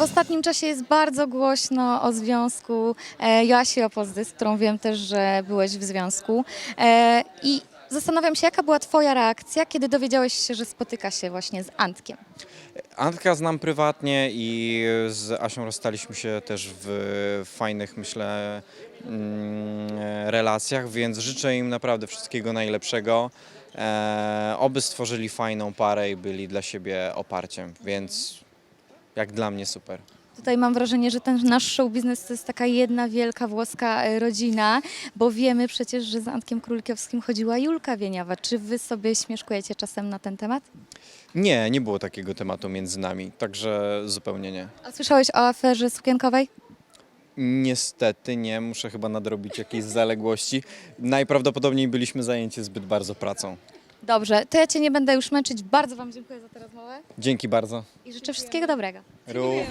W ostatnim czasie jest bardzo głośno o związku e, Joasi Opozdy, z którą wiem też, że byłeś w związku. E, I zastanawiam się, jaka była Twoja reakcja, kiedy dowiedziałeś się, że spotyka się właśnie z Antkiem. Antka znam prywatnie i z Asią rozstaliśmy się też w fajnych, myślę, mm, relacjach, więc życzę im naprawdę wszystkiego najlepszego. E, oby stworzyli fajną parę i byli dla siebie oparciem, więc jak dla mnie super. Tutaj mam wrażenie, że ten nasz show biznes to jest taka jedna wielka włoska e, rodzina, bo wiemy przecież, że z Antkiem Królikiewskim chodziła Julka Wieniawa. Czy wy sobie śmieszkujecie czasem na ten temat? Nie, nie było takiego tematu między nami, także zupełnie nie. A słyszałeś o aferze sukienkowej? Niestety nie, muszę chyba nadrobić jakieś zaległości. Najprawdopodobniej byliśmy zajęci zbyt bardzo pracą. Dobrze, to ja Cię nie będę już męczyć. Bardzo Wam dziękuję za tę rozmowę Dzięki bardzo. i życzę wszystkiego dobrego. Również.